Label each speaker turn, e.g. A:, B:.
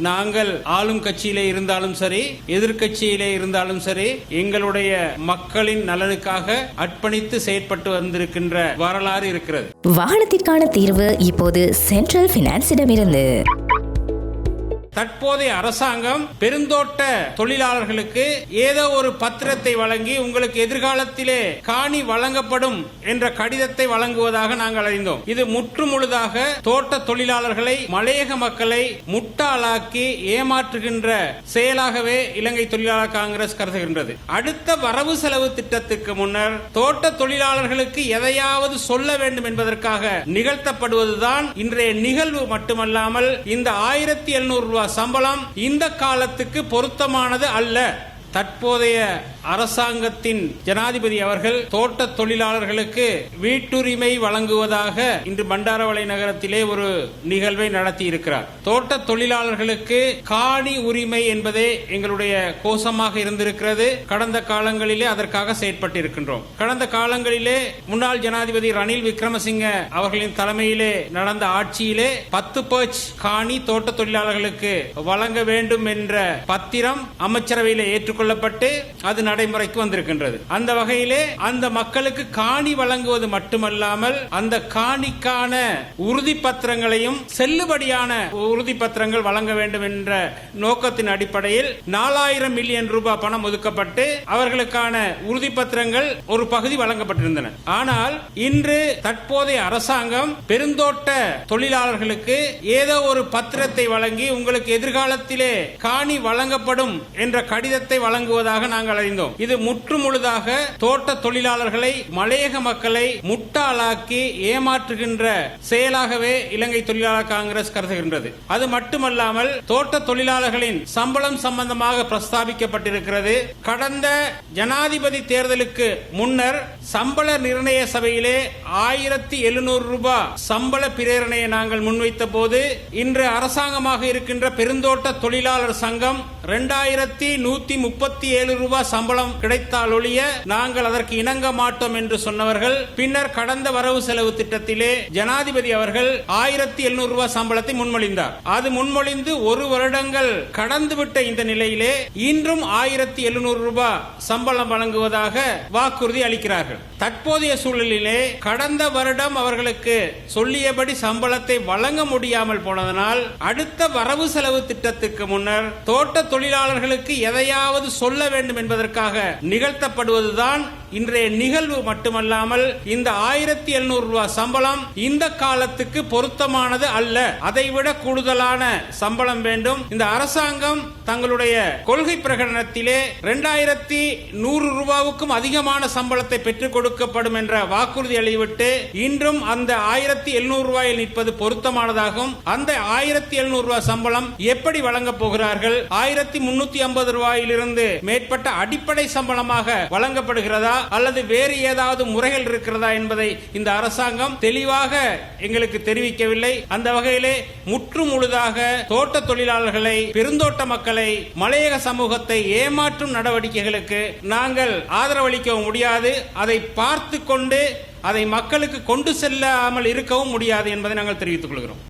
A: நாங்கள் ஆளும் கட்சியிலே இருந்தாலும் சரி எதிர்க்கட்சியிலே இருந்தாலும் சரி எங்களுடைய மக்களின் நலனுக்காக அர்ப்பணித்து செயற்பட்டு வந்திருக்கின்ற வரலாறு இருக்கிறது.
B: வாகனத்திற்கான தீர்வு இப்போது சென்ட்ரல் பினான்ஸிடமிருந்து
A: தற்போதைய அரசாங்கம் பெருந்தோட்ட தொழிலாளர்களுக்கு ஏதோ ஒரு பத்திரத்தை வழங்கி உங்களுக்கு எதிர்காலத்திலே காணி வழங்கப்படும் என்ற கடிதத்தை வழங்குவதாக நாங்கள் அறிந்தோம். இது முற்று முழுதாக தோட்ட தொழிலாளர்களை மலையக மக்களை முட்டாளாக்கி ஏமாற்றுகின்ற செயலாகவே இலங்கை தொழிலாளர் காங்கிரஸ் கருதுகின்றது. அடுத்த வரவு செலவு திட்டத்திற்கு முன்னர் தோட்ட தொழிலாளர்களுக்கு எதையாவது சொல்ல வேண்டும் என்பதற்காக நிகழ்த்தப்படுவதுதான் இன்றைய நிகழ்வு மட்டுமல்லாமல் இந்த ஆயிரத்தி எழுநூறு ரூபாய் சம்பளம் இந்த காலத்துக்கு பொருத்தமானது அல்ல. தற்போதைய அரசாங்கத்தின் ஜனாதிபதி அவர்கள் தோட்ட தொழிலாளர்களுக்கு வீட்டுரிமை வழங்குவதாக இன்று பண்டாரவளை நகரத்திலே ஒரு நிகழ்வை நடத்தி இருக்கிறார் தோட்ட தொழிலாளர்களுக்கு காணி உரிமை என்பதே எங்களுடைய கோஷமாக இருந்திருக்கிறது. கடந்த காலங்களிலே அதற்காக செயற்பட்டிருக்கின்றோம். கடந்த காலங்களிலே முன்னாள் ஜனாதிபதி ரணில் விக்ரமசிங்க அவர்களின் தலைமையிலே நடந்த ஆட்சியிலே பத்து பர்ச் காணி தோட்ட தொழிலாளர்களுக்கு வழங்க வேண்டும் என்ற பத்திரம் அமைச்சரவையிலே கொள்ளப்பட்டு அது நடைமுறைக்கு வந்திருக்கின்றது. அந்த வகையிலே அந்த மக்களுக்கு காணி வழங்குவது மட்டுமல்லாமல் அந்த காணிக்கான உறுதி பத்திரங்களையும் செல்லுபடியான உறுதி பத்திரங்கள் வழங்க வேண்டும் என்ற நோக்கத்தின் அடிப்படையில் நாலாயிரம் மில்லியன் ரூபாய் பணம் ஒதுக்கப்பட்டு அவர்களுக்கான உறுதி பத்திரங்கள் ஒரு பகுதி வழங்கப்பட்டிருந்தன. ஆனால் இன்று தற்போதைய அரசாங்கம் பெருந்தோட்ட தொழிலாளர்களுக்கு ஏதோ ஒரு பத்திரத்தை வழங்கி உங்களுக்கு எதிர்காலத்திலே காணி வழங்கப்படும் என்ற கடிதத்தை வழங்குவதாக நாங்கள் அறிந்தோம். இது முற்று முழுதாக தோட்ட தொழிலாளர்களை மலையக மக்களை முட்டாளாக்கி ஏமாற்றுகின்ற செயலாகவே இலங்கை தொழிலாளர் காங்கிரஸ் கருதுகின்றது. அது மட்டுமல்லாமல் தோட்ட தொழிலாளர்களின் சம்பளம் சம்பந்தமாக பிரஸ்தாபிக்கப்பட்டிருக்கிறது. கடந்த ஜனாதிபதி தேர்தலுக்கு முன்னர் சம்பள நிர்ணய சபையிலே ஆயிரத்தி எழுநூறு ரூபாய் சம்பள பிரேரணையை நாங்கள் முன்வைத்த போது இன்று அரசாங்கமாக இருக்கின்ற பெருந்தோட்ட தொழிலாளர் சங்கம் இரண்டாயிரத்தி நூத்தி முப்பத்தி ஏழு ரூபாய் சம்பளம் கிடைத்தால் ஒழிய நாங்கள் அதற்கு இணங்க மாட்டோம் என்று சொன்னவர்கள் பின்னர் கடந்த வரவு செலவு திட்டத்திலே ஜனாதிபதி அவர்கள் ஆயிரத்தி எழுநூறு ரூபாய் சம்பளத்தை முன்மொழிந்தார். அது முன்மொழிந்து ஒரு வருடங்கள் கடந்துவிட்ட இந்த நிலையிலே இன்றும் ஆயிரத்தி எழுநூறு ரூபாய் சம்பளம் வழங்குவதாக வாக்குறுதி அளிக்கிறார்கள். தற்போதைய சூழலிலே கடந்த வருடம் அவர்களுக்கு சொல்லியபடி சம்பளத்தை வழங்க முடியாமல் போனதனால் அடுத்த வரவு செலவு திட்டத்திற்கு முன்னர் தோட்ட தொழிலாளர்களுக்கு எதையாவது சொல்ல வேண்டும் என்பதற்காக நிகழ்த்தப்படுவதுதான் இன்றைய நிகழ்வு மட்டுமல்லாமல் இந்த ஆயிரத்தி எழுநூறு ரூபாய் சம்பளம் இந்த காலத்துக்கு பொருத்தமானது அல்ல. அதைவிட கூடுதலான சம்பளம் வேண்டும். இந்த அரசாங்கம் தங்களுடைய கொள்கை பிரகடனத்திலே இரண்டாயிரத்தி நூறு ரூபாவுக்கும் அதிகமான சம்பளத்தை பெற்றுக் கொடுக்கப்படும் என்ற வாக்குறுதி அளிவிட்டு இன்றும் அந்த ஆயிரத்தி எழுநூறு ரூபாயில் நிற்பது பொருத்தமானதாகும். அந்த ஆயிரத்தி எழுநூறு ரூபாய் சம்பளம் எப்படி வழங்கப் போகிறார்கள்? ஆயிரத்தி முன்னூத்தி ஐம்பது ரூபாயிலிருந்து மேற்பட்ட அடிப்படை சம்பளமாக வழங்கப்படுகிறதா? அல்லது வேறு ஏதாவது முறைகள் இருக்கிறதா என்பதை இந்த அரசாங்கம் தெளிவாக எங்களுக்கு தெரிவிக்கவில்லை. அந்த வகையிலே முற்று முழுதாக தோட்ட தொழிலாளர்களை பெருந்தோட்ட மக்களை மலையக சமூகத்தை ஏமாற்றும் நடவடிக்கைகளுக்கு நாங்கள் ஆதரவளிக்க முடியாது. அதை பார்த்து கொண்டு அதை மக்களுக்கு கொண்டு செல்லாமல் இருக்கவும் முடியாது என்பதை நாங்கள் தெரிவித்துக் கொள்கிறோம்.